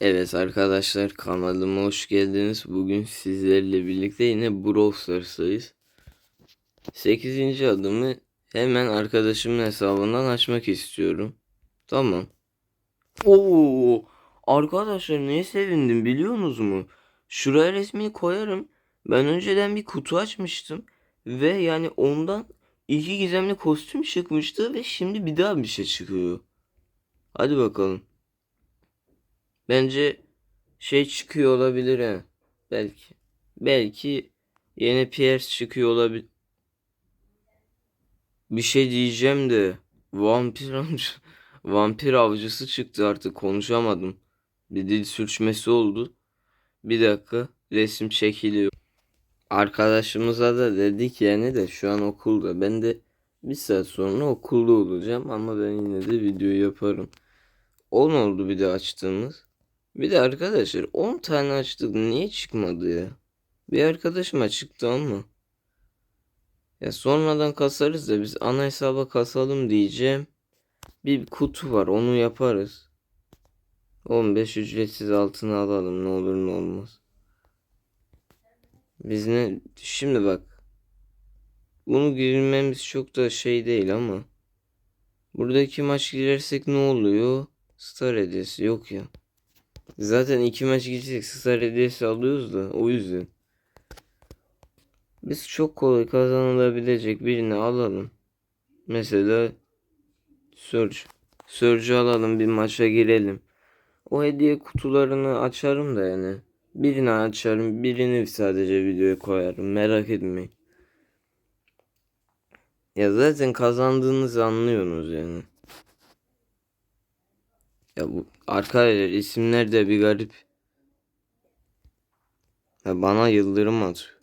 Evet arkadaşlar kanalıma hoş geldiniz. Bugün sizlerle birlikte yine Brawl Stars'tayız. 8. adımı hemen arkadaşımın hesabından açmak istiyorum. Tamam. Oo, arkadaşlar neye sevindim biliyorsunuz mu? Şuraya resmini koyarım. Ben önceden bir kutu açmıştım ve yani ondan iki gizemli kostüm çıkmıştı ve şimdi bir daha bir şey çıkıyor. Hadi bakalım. Bence şey çıkıyor olabilir ha. Belki. Belki yeni Pierce çıkıyor olabilir. Bir şey diyeceğim de vampir avcı, vampir avcısı çıktı artık konuşamadım. Bir dil sürçmesi oldu. Bir dakika resim çekiliyor. Arkadaşımıza da dedik yani de şu an okulda. Ben de bir saat sonra okulda olacağım ama ben yine de video yaparım. 10 oldu bir de açtığımız. Bir de arkadaşlar 10 tane açtık niye çıkmadı ya? Bir arkadaşıma çıktı ama. Ya sonradan kasarız da biz ana hesaba kasalım diyeceğim. Bir kutu var onu yaparız. 15 ücretsiz altına alalım ne olur ne olmaz. Biz ne şimdi bak. Bunu girmemiz çok da şey değil ama. Buradaki maç girersek ne oluyor? Star hediyesi yok ya. Zaten iki maç gidecek star hediyesi alıyoruz da o yüzden. Biz çok kolay kazanılabilecek birini alalım. Mesela Surge. Surge'ü alalım bir maça girelim. O hediye kutularını açarım da yani. Birini açarım birini sadece videoya koyarım merak etmeyin. Ya zaten kazandığınızı anlıyorsunuz yani. Ya bu arkadaşlar isimler de bir garip. Ya bana yıldırım atıyor.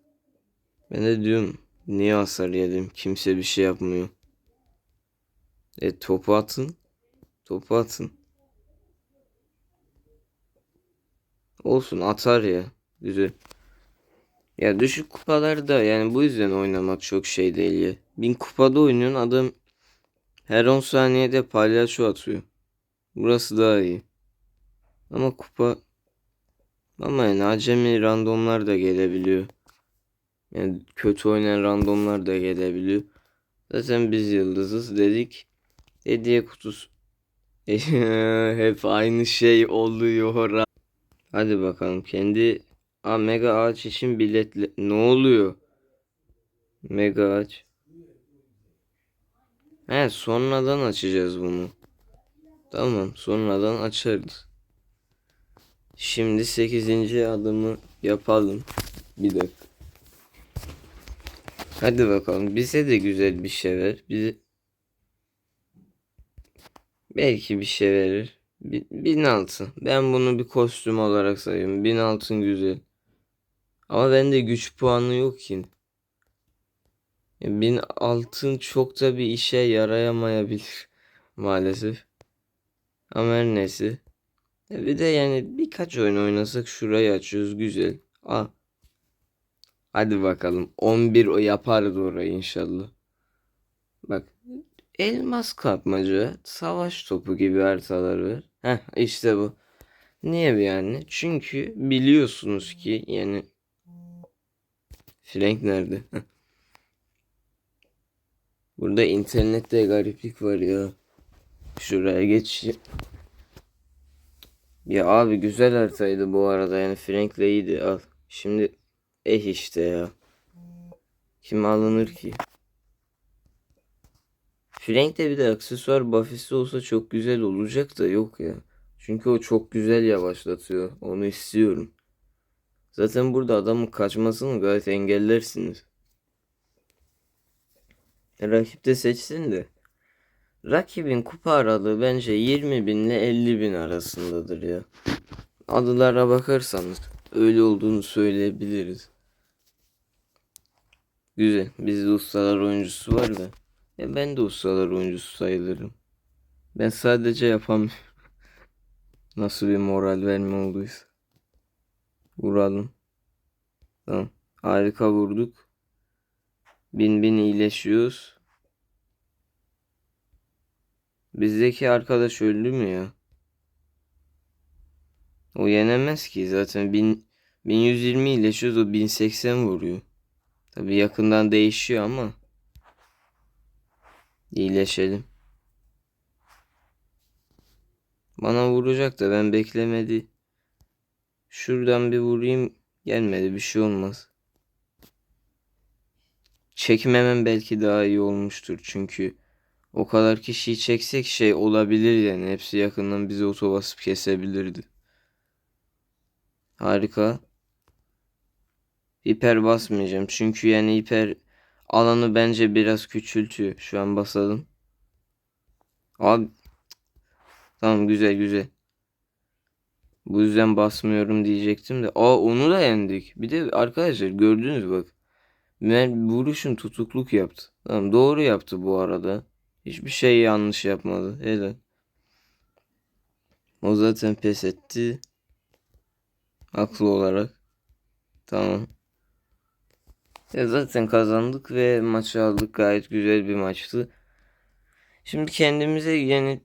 Ben de diyorum niye hasar yedim kimse bir şey yapmıyor. E topu atın. Topu atın. Olsun atar ya. Güzel. Ya düşük kupalarda yani bu yüzden oynamak çok şey değil ya. Bin kupada oynuyorsun adam her 10 saniyede palyaço atıyor. Burası daha iyi. Ama kupa ama yani acemi randomlar da gelebiliyor. Yani kötü oynayan randomlar da gelebiliyor. Zaten biz yıldızız dedik. Hediye kutusu. Hep aynı şey oluyor. Hadi bakalım kendi Aa, mega ağaç için biletle ne oluyor? Mega ağaç. He sonradan açacağız bunu. Tamam sonradan açarız. Şimdi 8. adımı yapalım. Bir dakika. Hadi bakalım bize de güzel bir şey ver. Bize belki bir şey verir. Bin, altın. Ben bunu bir kostüm olarak sayıyorum. Bin altın güzel. Ama bende güç puanı yok ki. Bin altın çok da bir işe yarayamayabilir maalesef. Ama her neyse. E, bir de yani birkaç oyun oynasak şurayı açıyoruz güzel. Aa. Hadi bakalım 11 o yaparız orayı inşallah. Bak elmas kapmaca, savaş topu gibi haritalar var. Heh işte bu. Niye yani? Çünkü biliyorsunuz ki yani Frank nerede? Burada internette gariplik var ya. Şuraya geç. Ya abi güzel haritaydı bu arada yani Frank'le iyiydi al. Şimdi eh işte ya. Kim alınır ki? Frank'te bir de aksesuar buff'isi olsa çok güzel olacak da yok ya. Çünkü o çok güzel yavaşlatıyor. Onu istiyorum. Zaten burada adamın kaçmasını gayet engellersiniz. Rakip de seçsin de. Rakibin kupa aralığı bence 20 bin ile 50 bin arasındadır ya. Adılara bakarsanız öyle olduğunu söyleyebiliriz. Güzel. Bizde ustalar oyuncusu var da. Ya ben de ustalar oyuncusu sayılırım. Ben sadece yapamıyorum. Nasıl bir moral verme olduysa. Vuralım. Tamam. Harika vurduk. Bin bin iyileşiyoruz. Bizdeki arkadaş öldü mü ya? O yenemez ki zaten 1000 1120 ile şu 1080 vuruyor. Tabi yakından değişiyor ama iyileşelim. Bana vuracak da ben beklemedi. Şuradan bir vurayım. Gelmedi bir şey olmaz. Çekmemem belki daha iyi olmuştur çünkü o kadar kişiyi çeksek şey olabilir yani hepsi yakından bizi otobasıp kesebilirdi. Harika. Hiper basmayacağım çünkü yani hiper alanı bence biraz küçültüyor. Şu an basalım. Abi tamam güzel güzel. Bu yüzden basmıyorum diyecektim de. Aa onu da yendik. Bir de arkadaşlar gördünüz bak. Ben vuruşun tutukluk yaptı. Tamam doğru yaptı bu arada. Hiçbir şey yanlış yapmadı. Helal. O zaten pes etti. Haklı olarak. Tamam. Ya zaten kazandık ve maçı aldık. Gayet güzel bir maçtı. Şimdi kendimize yani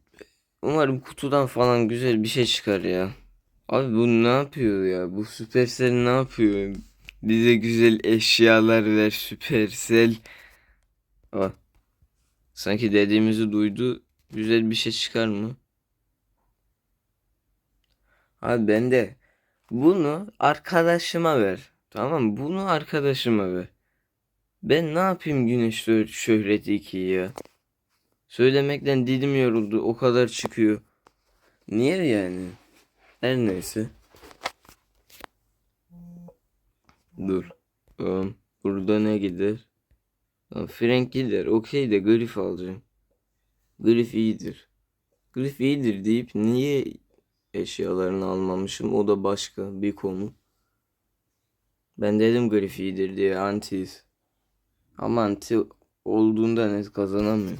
umarım kutudan falan güzel bir şey çıkar ya. Abi bu ne yapıyor ya? Bu Supercell ne yapıyor? Bize güzel eşyalar ver Supercell. Aa, sanki dediğimizi duydu. Güzel bir şey çıkar mı? Abi ben de bunu arkadaşıma ver. Tamam? Bunu arkadaşıma ver. Ben ne yapayım güneş şö- şöhreti 2 ya? Söylemekten dilim yoruldu. O kadar çıkıyor. Niye yani? Her neyse. Dur. Burada ne gider? Frank gider. Okey de Griff alacağım. Griff iyidir. Griff iyidir deyip niye eşyalarını almamışım? O da başka bir konu. Ben dedim Griff iyidir diye antiyiz. Ama anti olduğunda net kazanamıyor.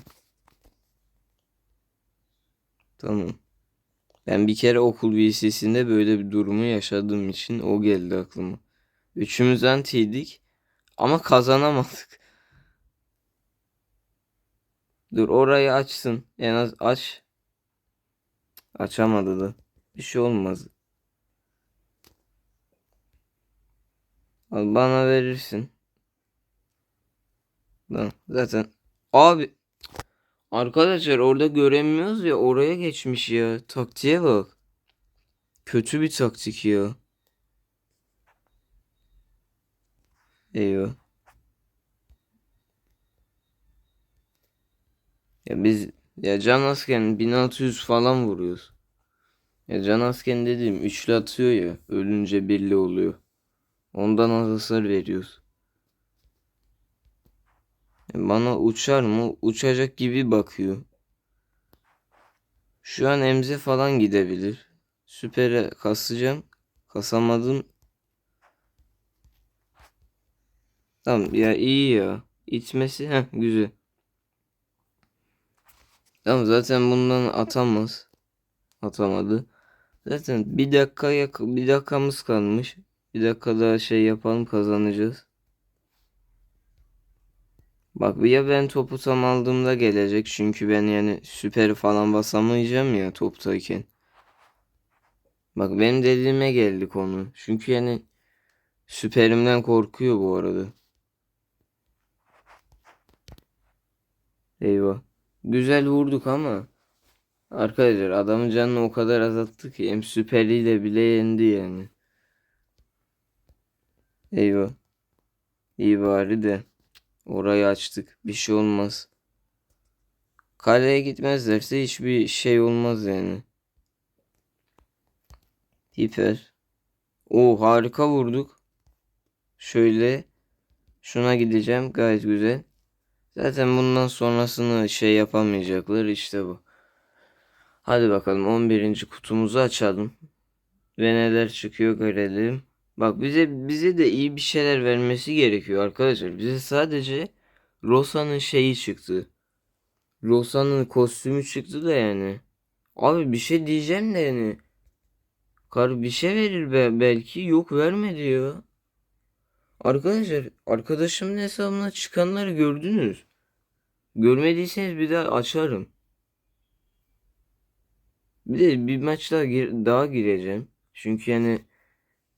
Tamam. Ben bir kere okul VC'sinde böyle bir durumu yaşadığım için o geldi aklıma. Üçümüz antiydik ama kazanamadık. Dur orayı açsın. En az aç. Açamadı da. Bir şey olmaz. Al bana verirsin. Lan zaten abi arkadaşlar orada göremiyoruz ya oraya geçmiş ya. Taktiğe bak. Kötü bir taktik ya. Eyvah. Ya biz ya can asken 1600 falan vuruyoruz. Ya can asken dediğim üçlü atıyor ya ölünce birli oluyor. Ondan hasar veriyoruz. Ya bana uçar mı? Uçacak gibi bakıyor. Şu an emze falan gidebilir. Süper'e kasacağım. Kasamadım. Tamam ya iyi ya. İtmesi heh güzel. Tamam zaten bundan atamaz. Atamadı. Zaten bir dakika yak bir dakikamız kalmış. Bir dakika daha şey yapalım kazanacağız. Bak ya ben topu tam aldığımda gelecek. Çünkü ben yani süperi falan basamayacağım ya toptayken. Bak benim dediğime geldi konu. Çünkü yani süperimden korkuyor bu arada. Eyvah. Güzel vurduk ama arkadaşlar adamın canını o kadar azalttı ki hem süperiyle bile yendi yani. Eyvah. İyi bari de orayı açtık. Bir şey olmaz. Kaleye gitmezlerse hiçbir şey olmaz yani. Hiper. O harika vurduk. Şöyle şuna gideceğim. Gayet güzel. Zaten bundan sonrasını şey yapamayacaklar işte bu. Hadi bakalım 11. kutumuzu açalım. Ve neler çıkıyor görelim. Bak bize bize de iyi bir şeyler vermesi gerekiyor arkadaşlar. Bize sadece Rosa'nın şeyi çıktı. Rosa'nın kostümü çıktı da yani. Abi bir şey diyeceğim de yani. Kar bir şey verir be belki yok vermedi ya. Arkadaşlar arkadaşımın hesabına çıkanları gördünüz. Görmediyseniz bir daha açarım. Bir de bir maç daha, gir- daha gireceğim. Çünkü yani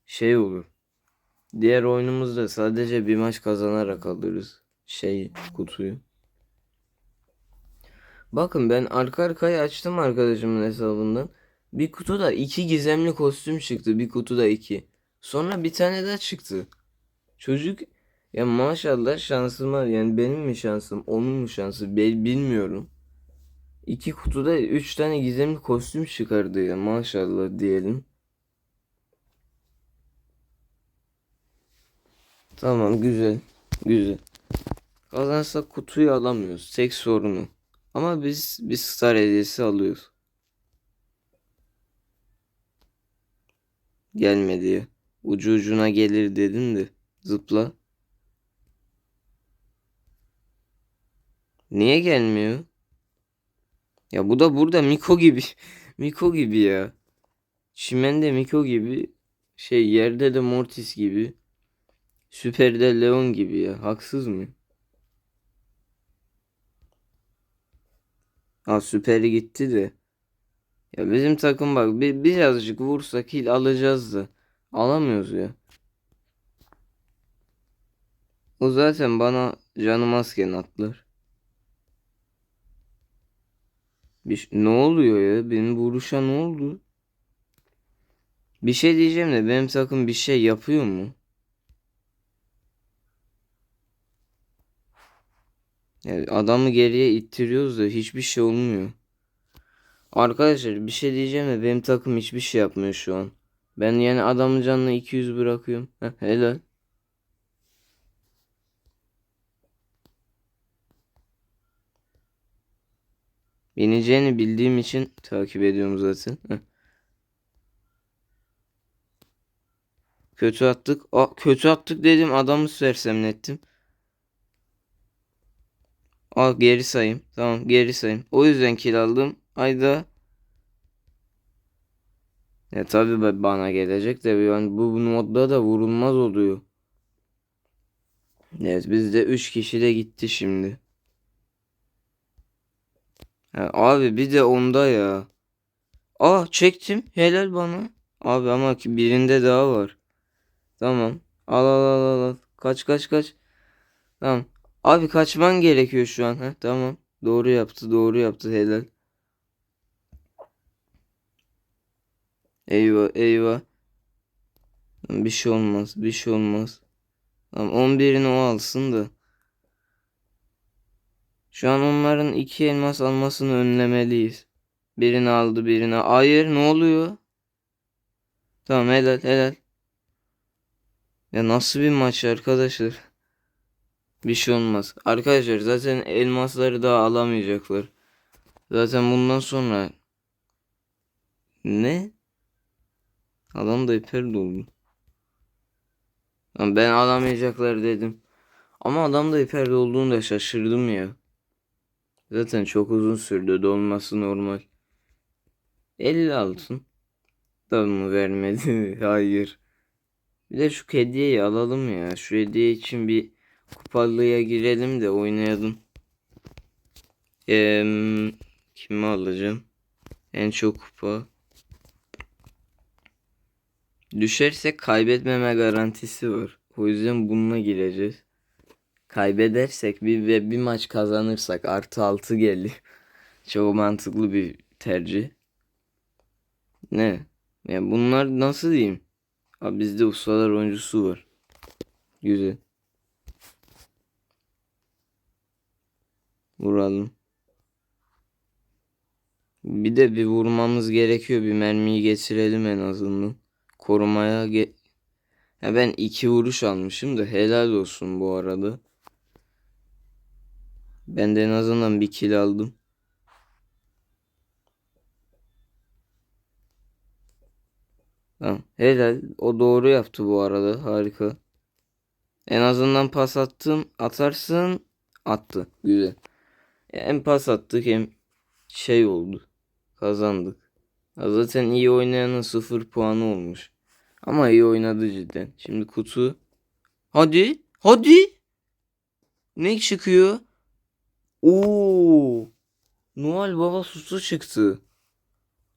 şey olur. Diğer oyunumuzda sadece bir maç kazanarak alırız şey kutuyu. Bakın ben arka arkaya açtım arkadaşımın hesabından. Bir kutuda iki gizemli kostüm çıktı. Bir kutuda iki. Sonra bir tane daha çıktı. Çocuk ya maşallah şansım var. Yani benim mi şansım, onun mu şansı bilmiyorum. İki kutuda üç tane gizemli kostüm çıkardı ya maşallah diyelim. Tamam güzel. Güzel. Kazansak kutuyu alamıyoruz. Tek sorunu. Ama biz bir star hediyesi alıyoruz. Gelmedi ya. Ucu ucuna gelir dedim de. Zıpla. Niye gelmiyor? Ya bu da burada Miko gibi. Miko gibi ya. Çimende Miko gibi. Şey yerde de Mortis gibi. Süper'de Leon gibi ya. Haksız mı? Ha Süper'i gitti de. Ya bizim takım bak bir, birazcık vursak kill alacağız da. Alamıyoruz ya. O zaten bana canım azken atlar. Bir, ne oluyor ya? Benim vuruşa ne oldu? Bir şey diyeceğim de benim takım bir şey yapıyor mu? Yani adamı geriye ittiriyoruz da hiçbir şey olmuyor. Arkadaşlar bir şey diyeceğim de benim takım hiçbir şey yapmıyor şu an. Ben yani adamın canına 200 bırakıyorum. Heh, helal. Yeneceğini bildiğim için takip ediyorum zaten. Kötü attık. Aa, kötü attık dedim adamı sersemlettim. Aa geri sayayım. Tamam geri sayayım. O yüzden kill aldım. Ayda. Ya tabii ba- bana gelecek de yani bu modda da vurulmaz oluyor. Evet bizde 3 kişi de gitti şimdi. Ha, abi bir de onda ya. Aa çektim. Helal bana. Abi ama ki birinde daha var. Tamam. Al al al. al. Kaç kaç kaç. Tamam. Abi kaçman gerekiyor şu an. Heh, tamam. Doğru yaptı. Doğru yaptı. Helal. Eyvah eyvah. Bir şey olmaz. Bir şey olmaz. Tamam 11'ini o alsın da. Şu an onların iki elmas almasını önlemeliyiz. Birini aldı birini. Hayır ne oluyor? Tamam helal helal. Ya nasıl bir maç arkadaşlar? Bir şey olmaz. Arkadaşlar zaten elmasları daha alamayacaklar. Zaten bundan sonra ne? Adam da hiper doldu. Ben alamayacaklar dedim. Ama adam da hiper dolduğunda şaşırdım ya. Zaten çok uzun sürdü. Dolması normal. 50 altın. Da mı vermedi? Hayır. Bir de şu hediyeyi alalım ya. Şu hediye için bir kupalıya girelim de oynayalım. Eee kimi alacağım? En çok kupa. Düşersek kaybetmeme garantisi var. O yüzden bununla gireceğiz. Kaybedersek bir ve bir maç kazanırsak artı 6 gelir. Çok mantıklı bir tercih. Ne? Ya bunlar nasıl diyeyim? Abi bizde ustalar oyuncusu var. Güzel. Vuralım. Bir de bir vurmamız gerekiyor. Bir mermiyi geçirelim en azından. Korumaya ge ya ben iki vuruş almışım da helal olsun bu arada. Ben de en azından bir kill aldım. Tamam. Helal. O doğru yaptı bu arada. Harika. En azından pas attım. Atarsın. Attı. Güzel. Hem pas attık hem şey oldu. Kazandık. Ya zaten iyi oynayanın sıfır puanı olmuş. Ama iyi oynadı cidden. Şimdi kutu. Hadi. Hadi. Ne çıkıyor? Oo. Noel Baba Susu çıktı.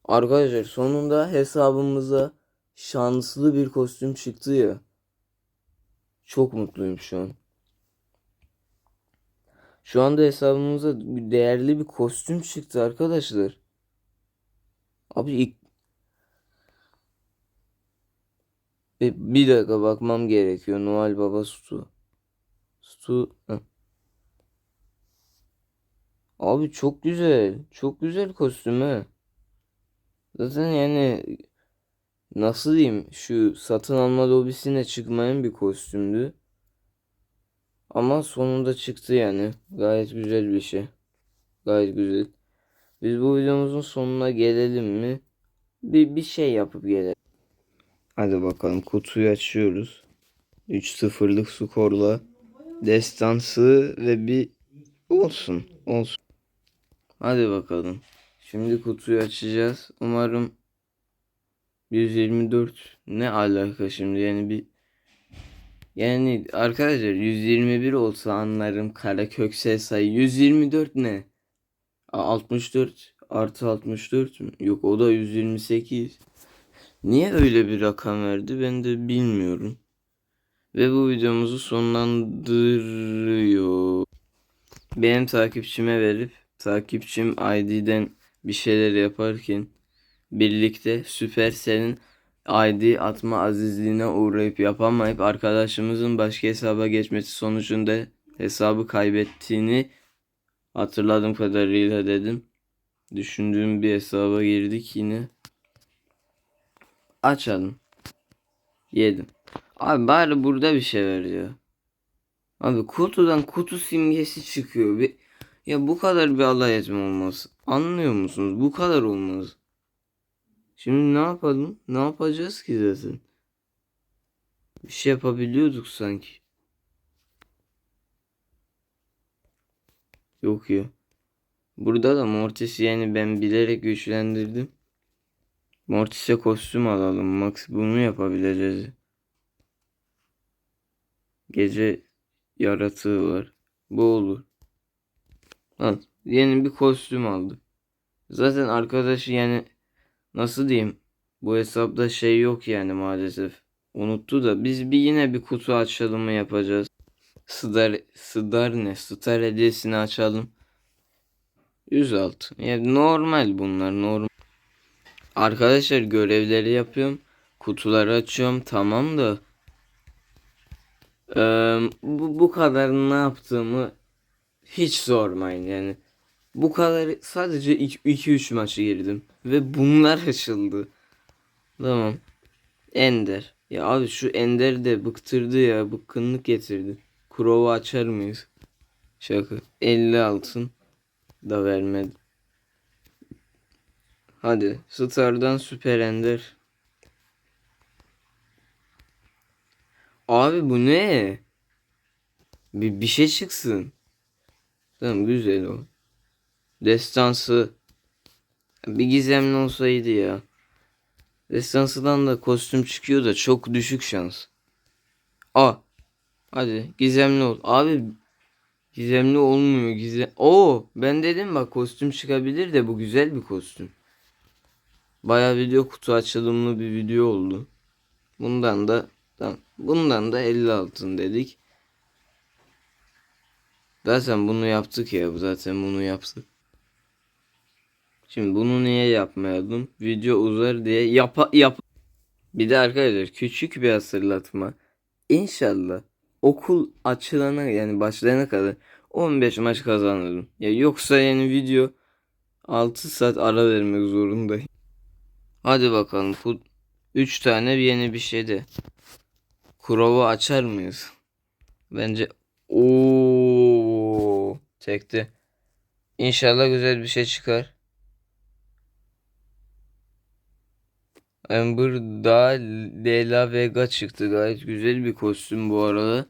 Arkadaşlar sonunda hesabımıza şanslı bir kostüm çıktı ya. Çok mutluyum şu an. Şu anda hesabımıza değerli bir kostüm çıktı arkadaşlar. Abi ilk... Bir, bir dakika bakmam gerekiyor. Noel Baba Stu. Stu. Heh. Abi çok güzel. Çok güzel kostüm he. Zaten yani nasıl diyeyim şu satın alma lobisine çıkmayan bir kostümdü. Ama sonunda çıktı yani. Gayet güzel bir şey. Gayet güzel. Biz bu videomuzun sonuna gelelim mi? Bir, bir şey yapıp gelelim. Hadi bakalım kutuyu açıyoruz. 3-0'lık skorla destansı ve bir olsun olsun. Hadi bakalım. Şimdi kutuyu açacağız. Umarım 124 ne alaka şimdi yani bir yani arkadaşlar 121 olsa anlarım kara köksel sayı 124 ne? A, 64 artı 64 mü? Yok o da 128. Niye öyle bir rakam verdi ben de bilmiyorum. Ve bu videomuzu sonlandırıyor. Benim takipçime verip takipçim ID'den bir şeyler yaparken birlikte Supercell'in ID atma azizliğine uğrayıp yapamayıp arkadaşımızın başka hesaba geçmesi sonucunda hesabı kaybettiğini hatırladığım kadarıyla dedim. Düşündüğüm bir hesaba girdik yine. Açalım. Yedim. Abi bari burada bir şey ver ya. Abi kutudan kutu simgesi çıkıyor. Bir, ya bu kadar bir alay etme olmaz. Anlıyor musunuz? Bu kadar olmaz. Şimdi ne yapalım? Ne yapacağız ki zaten? Bir şey yapabiliyorduk sanki. Yok ya. Burada da Mortis'i yani ben bilerek güçlendirdim. Mortis'e kostüm alalım. Max bunu yapabileceğiz. Gece yaratığı var. Bu olur. Al. Yeni bir kostüm aldı. Zaten arkadaşı yani nasıl diyeyim? Bu hesapta şey yok yani maalesef. Unuttu da biz bir yine bir kutu açılımı yapacağız. Star, Star ne? Star hediyesini açalım. 106. Yani normal bunlar normal. Arkadaşlar görevleri yapıyorum. Kutuları açıyorum tamam da. Eee, bu, bu kadar ne yaptığımı hiç sormayın yani. Bu kadar sadece 2-3 maçı girdim. Ve bunlar açıldı. Tamam. Ender. Ya abi şu Ender de bıktırdı ya. Bıkkınlık getirdi. Kurov'u açar mıyız? Şaka. 50 altın da vermedi. Hadi. Star'dan Süper Ender. Abi bu ne? Bir, bir şey çıksın. Tamam güzel o. Destansı. Bir gizemli olsaydı ya. Destansıdan da kostüm çıkıyor da çok düşük şans. A. Hadi gizemli ol. Abi gizemli olmuyor. Gizem. Oo ben dedim bak kostüm çıkabilir de bu güzel bir kostüm. Baya video kutu açılımlı bir video oldu. Bundan da tamam. Bundan da 50 altın dedik. Zaten bunu yaptık ya. Zaten bunu yaptık. Şimdi bunu niye yapmayalım? Video uzar diye yap yap. Bir de arkadaşlar küçük bir hatırlatma. İnşallah okul açılana yani başlayana kadar 15 maç kazanırım. Ya yoksa yani video 6 saat ara vermek zorundayım. Hadi bakalım. 3 tane yeni bir şey de. Kurov'u açar mıyız? Bence ooo tekti. İnşallah güzel bir şey çıkar. Amber daha Lela Vega çıktı. Gayet güzel bir kostüm bu arada.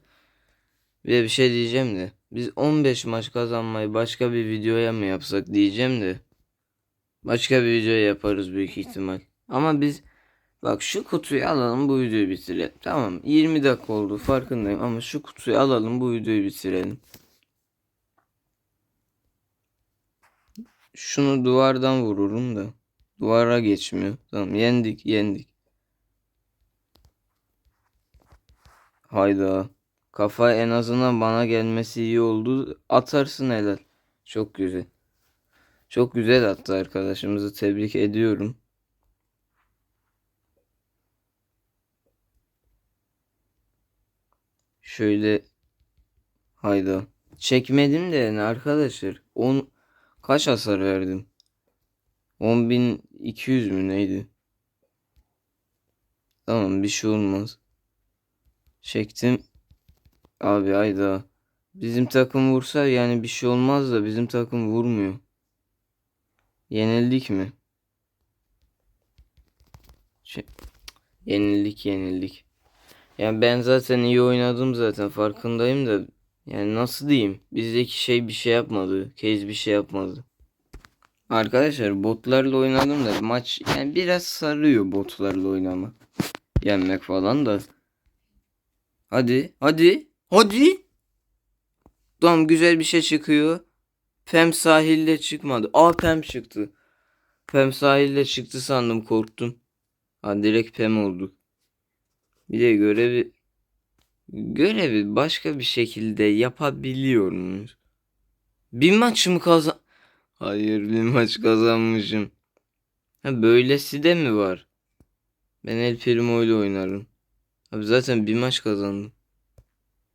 Bir bir şey diyeceğim de. Biz 15 maç kazanmayı başka bir videoya mı yapsak diyeceğim de. Başka bir video yaparız büyük ihtimal. Ama biz bak şu kutuyu alalım bu videoyu bitirelim. Tamam 20 dakika oldu farkındayım ama şu kutuyu alalım bu videoyu bitirelim. Şunu duvardan vururum da. Duvara geçmiyor. Tamam yendik yendik. Hayda. Kafa en azından bana gelmesi iyi oldu. Atarsın helal. Çok güzel. Çok güzel attı arkadaşımızı tebrik ediyorum. Şöyle hayda. Çekmedim de arkadaşlar. 10 kaç hasar verdim? 10.200 mü neydi? Tamam bir şey olmaz. Çektim. Abi hayda. Bizim takım vursa yani bir şey olmaz da bizim takım vurmuyor. Yenildik mi? Şey, yenildik yenildik. Yani ben zaten iyi oynadım zaten farkındayım da yani nasıl diyeyim? Bizdeki şey bir şey yapmadı. Case bir şey yapmadı. Arkadaşlar botlarla oynadım da maç yani biraz sarıyor botlarla oynamak. Yenmek falan da. Hadi hadi hadi. Tamam güzel bir şey çıkıyor. Pem sahilde çıkmadı. Aa Pem çıktı. Pem sahilde çıktı sandım korktum. Ha direkt Pem oldu. Bir de görevi görevi başka bir şekilde yapabiliyor muyuz? Bir maç mı kazan? Hayır bir maç kazanmışım. Ha böylesi de mi var? Ben El Primo ile oynarım. Abi zaten bir maç kazandım.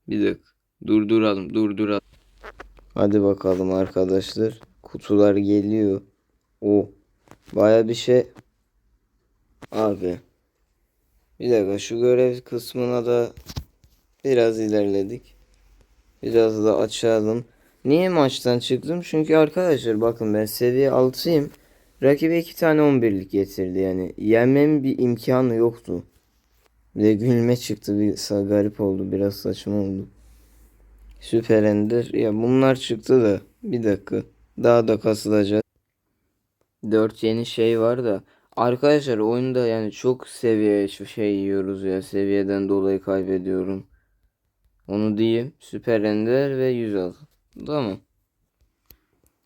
Bir dakika. Durduralım durduralım. Hadi bakalım arkadaşlar. Kutular geliyor. O baya bir şey. Abi. Bir dakika şu görev kısmına da biraz ilerledik. Biraz da açalım. Niye maçtan çıktım? Çünkü arkadaşlar bakın ben seviye 6'yım. Rakibe 2 tane 11'lik getirdi yani. Yenmem bir imkanı yoktu. Bir de gülme çıktı. Bir garip oldu. Biraz saçma oldu. Süper Ender. Ya bunlar çıktı da. Bir dakika. Daha da kasılacak. 4 yeni şey var da. Arkadaşlar oyunda yani çok seviye şey yiyoruz ya. Seviyeden dolayı kaybediyorum. Onu diyeyim. Süper Ender ve 106. Tamam.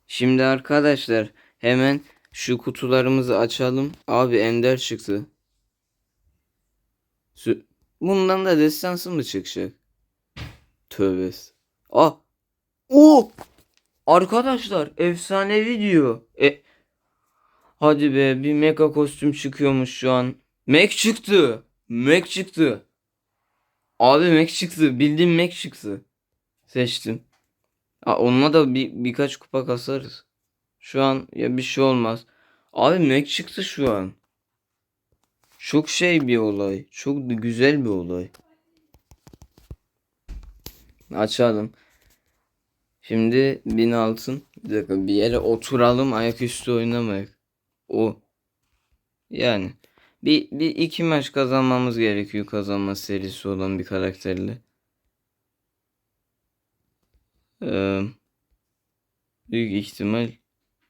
Şimdi arkadaşlar hemen şu kutularımızı açalım. Abi Ender çıktı. Sü- Bundan da destansı mı çıkacak? Tövbe. Ah. O. Arkadaşlar efsanevi diyor. E Hadi be bir mega kostüm çıkıyormuş şu an. Mac çıktı. Mac çıktı. Abi Mac çıktı. Bildiğim Mac çıktı. Seçtim. Aa, onunla da bir, birkaç kupa kasarız. Şu an ya bir şey olmaz. Abi Mac çıktı şu an. Çok şey bir olay. Çok güzel bir olay. Açalım. Şimdi bin altın. Bir dakika bir yere oturalım ayaküstü oynamayık. O. Yani. Bir, bir iki maç kazanmamız gerekiyor kazanma serisi olan bir karakterle. Ee, büyük ihtimal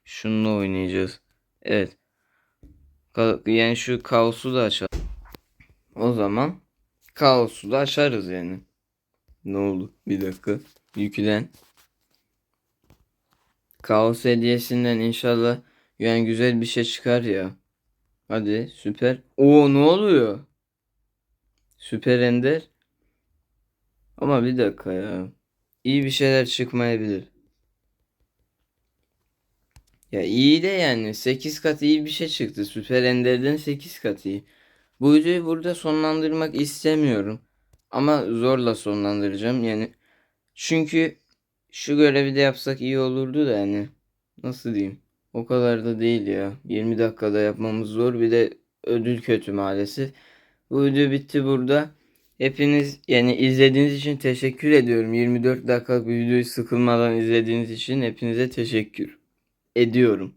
şununla oynayacağız. Evet. Yani şu kaosu da açalım. O zaman kaosu da açarız yani. Ne oldu? Bir dakika. Yüklen. Kaos hediyesinden inşallah yani güzel bir şey çıkar ya. Hadi süper. Oo ne oluyor? Süper Ender. Ama bir dakika ya. İyi bir şeyler çıkmayabilir. Ya iyi de yani 8 kat iyi bir şey çıktı. Süper Ender'den 8 kat iyi. Bu videoyu burada sonlandırmak istemiyorum. Ama zorla sonlandıracağım yani. Çünkü şu görevi de yapsak iyi olurdu da yani. Nasıl diyeyim? O kadar da değil ya. 20 dakikada yapmamız zor. Bir de ödül kötü maalesef. Bu video bitti burada. Hepiniz yani izlediğiniz için teşekkür ediyorum. 24 dakikalık bir videoyu sıkılmadan izlediğiniz için hepinize teşekkür ediyorum.